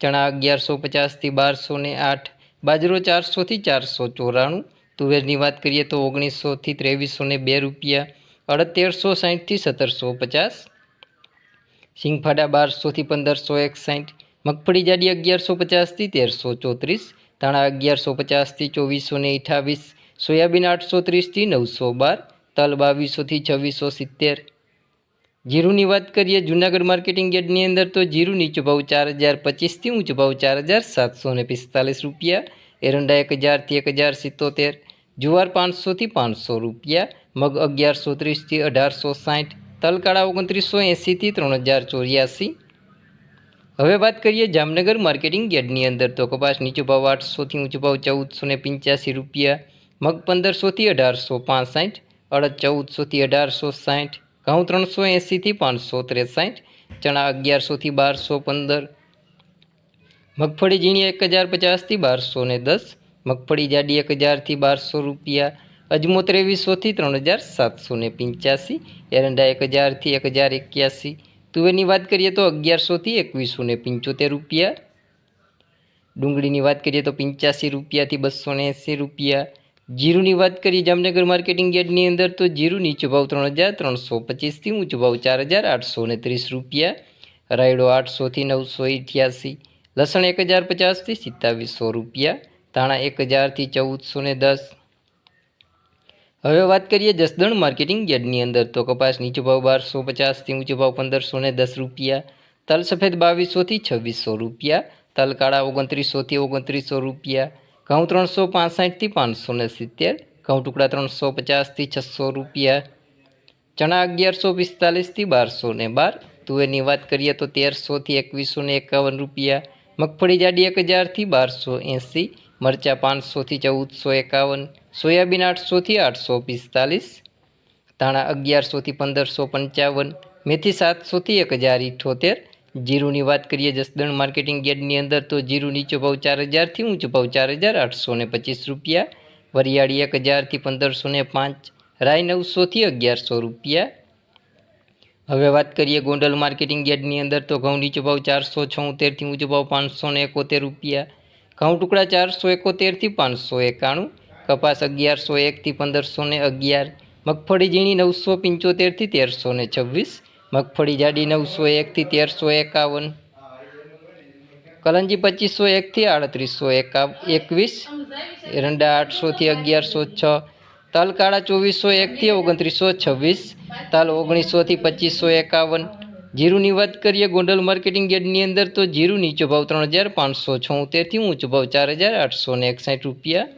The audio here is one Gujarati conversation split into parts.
ચણા અગિયારસો પચાસથી બારસો ને આઠ, બાજરો ચારસોથી ચારસો ચોરાણું, તુવેરની વાત કરીએ તો ઓગણીસોથી ત્રેવીસો ને બે રૂપિયા, અડતેરસો સાહીઠથી સત્તરસો પચાસ સિંગફાડા બારસોથી પંદરસો એકસાઠ મગફળી જાડી અગિયારસો પચાસથી તેરસો ચોત્રીસ, ધાણા અગિયારસો પચાસથી ચોવીસો ને અઠાવીસ, સોયાબીન આઠસો ત્રીસથી નવસો બાર, તલ બાવીસોથી છવ્વીસો સિત્તેર જીરુની વાત કરીએ, જૂનાગઢ માર્કેટિંગ યાર્ડની અંદર તો જીરું નીચો ભાવ ચાર હજાર પચીસથી ઊંચો ભાવ ચાર હજાર સાતસો ને પિસ્તાલીસ રૂપિયા, એરંડા એક હજારથી એક હજાર સિત્તોતેર, જુવાર પાંચસોથી પાંચસો રૂપિયા, મગ અગિયારસો ત્રીસથી અઢારસો સાઠ, તલકાળા ઓગણત્રીસો એંસીથી ત્રણ હજાર ચોર્યાસી. હવે વાત કરીએ જામનગર માર્કેટિંગ યાર્ડની અંદર તો કપાસ નીચો ભાવ આઠસોથી ઊંચો ભાવ ચૌદસો ને પંચ્યાસી રૂપિયા, મગ પંદરસોથી અઢારસો પાંસઠ, અડદ ચૌદસોથી અઢારસો સાઠ ઘઉં ત્રણસો એંસીથી પાંચસો ત્રેસાઠ, ચણા અગિયારસોથી બારસો પંદર, મગફળી ઝીણી એક હજાર પચાસથી બારસો ને દસ, મગફળી જાડી એક હજારથી બારસો રૂપિયા, અજમો ત્રેવીસોથી ત્રણ હજાર સાતસો ને પંચ્યાસી, એરંડા એક હજારથી એક હજાર એક્યાસી. તુવેરની વાત કરીએ તો અગિયારસોથી એકવીસો ને પંચોતેર રૂપિયા. ડુંગળીની વાત કરીએ તો પંચ્યાસી રૂપિયાથી બસો ને એંસી રૂપિયા. જીરુની વાત કરીએ જામનગર માર્કેટિંગ યાર્ડની અંદર, તો જીરું નીચો ભાવ ત્રણ હજાર ત્રણસો પચીસથી ઊંચો ભાવ ચાર હજાર આઠસો ને ત્રીસ રૂપિયા, રાયડો આઠસોથી નવસો અઠ્યાસી લસણ એક હજાર પચાસથી સિત્તાવીસો રૂપિયા, ધાણા એક હજારથી ચૌદસો ને દસ. હવે વાત કરીએ જસદણ માર્કેટિંગ યાર્ડની અંદર, તો કપાસ નીચો ભાવ બારસો પચાસથી ઊંચો ભાવ પંદરસો ને દસ રૂપિયા, તલ સફેદ બાવીસોથી છવ્વીસો રૂપિયા, તલ કાળા ઓગણત્રીસોથી ઓગણત્રીસો રૂપિયા ઘઉં ત્રણસો પાસઠથી પાંચસો ને સિત્તેર, ઘઉં ટુકડા ત્રણસો પચાસથી છસો રૂપિયા, ચણા અગિયારસો પિસ્તાલીસથી બારસો ને બાર, તુવેરની વાત કરીએ તો તેરસોથી એકવીસો ને એકાવન રૂપિયા, મગફળી જાડી એક હજારથી બારસો એંસી, મરચાં પાંચસોથી ચૌદસો એકાવન, સોયાબીન આઠસોથી આઠસો પિસ્તાલીસ, ધાણા અગિયારસોથી પંદરસો પંચાવન, મેથી સાતસોથી એક હજાર ઇઠ્ઠોતેર જીરુની વાત કરીએ જસદણ માર્કેટિંગ યાર્ડની અંદર, તો જીરું નીચો ભાવ ચાર હજારથી ઊંચો ભાવ ચાર હજાર આઠસો ને પચીસ રૂપિયા, વરિયાળી એક હજારથી પંદરસો ને પાંચ રાય નવસોથી અગિયારસો રૂપિયા. હવે વાત કરીએ ગોંડલ માર્કેટિંગ યાર્ડની અંદર, તો ઘઉં નીચો ભાવ ચારસો છોતેરથી ઊંચો ભાવ પાંચસો ને એકોતેર રૂપિયા, ઘઉં ટુકડા ચારસો એકોતેરથી પાંચસો એકાણું, કપાસ અગિયારસો એકથી પંદરસો ને અગિયાર, મગફળી ઝીણી નવસો પંચોતેરથી તેરસો ને છવ્વીસ મગફળી જાડી નવસો એકથી તેરસો એકાવન. કલંજી પચીસો એકથી આડત્રીસો એકા એકવીસ. એરંડા આઠસોથી અગિયારસો છ. તલ કાળા ચોવીસો એકથી ઓગણત્રીસો છવ્વીસ. તલ ઓગણીસોથી પચીસો એકાવન. જીરુની વાત કરીએ ગોંડલ માર્કેટિંગ યાર્ડની અંદર તો જીરુ નીચો ભાવ ત્રણ હજાર પાંચસો છોતેરથી ઊંચો ભાવ ચાર હજાર આઠસો ને એકસાઠ રૂપિયા.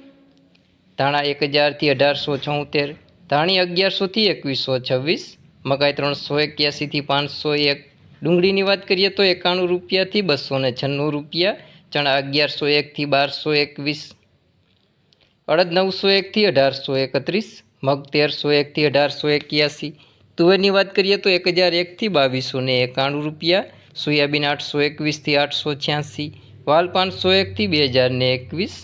ધાણા એક હજારથી અઢારસો છોતેર. ધાણી અગિયારસોથી એકવીસો છવ્વીસ. મકાઈ ત્રણસો એક્યાસીથી પાંચસો એક. ડુંગળીની વાત કરીએ તો એકાણું રૂપિયાથી બસો ને છન્નું રૂપિયા, ચણા અગિયારસો એકથી બારસો એકવીસ, અડદ નવસો એકથી અઢારસો એકત્રીસ, મગ તેરસો એકથી અઢારસો એક્યાસી. તુવેરની વાત કરીએ તો એક હજાર એકથી બાવીસો ને એકાણું રૂપિયા, સોયાબીન આઠસો એકવીસથી આઠસો છ્યાસી, વાલ પાંચસો એકથી બે હજાર ને એકવીસ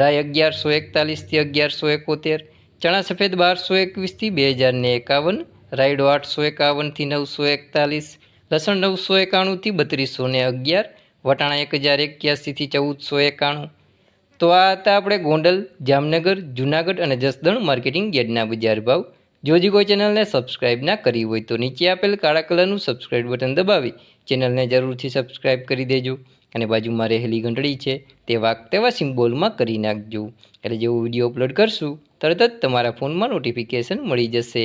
રાય અગિયારસો એકતાલીસથી અગિયારસો એકોતેર, ચણા સફેદ બારસો એકવીસથી બે હજાર ને એકાવન રાયડો આઠસો એકાવનથી નવસો એકતાલીસ, લસણ નવસો એકાણુંથી બત્રીસો ને અગિયાર, વટાણા એક હજાર એક્યાસીથી ચૌદસો એકાણું. તો આ હતા આપણે ગોંડલ, જામનગર, જૂનાગઢ અને જસદણ માર્કેટિંગ યાર્ડના બજાર ભાવ. જોજી કોઈ ચેનલને સબસ્ક્રાઇબ ના કરી હોય તો નીચે આપેલ કાળા કલરનું સબસ્ક્રાઇબ બટન દબાવી ચેનલને જરૂરથી સબસ્ક્રાઇબ કરી દેજો અને બાજુમાં રહેલી ઘંટડી છે તે વાક તેવા સિમ્બોલમાં કરી નાખજો. એટલે જેવો વીડિયો અપલોડ કરશું, તરત જ તમારા ફોનમાં નોટિફિકેશન મળી જશે.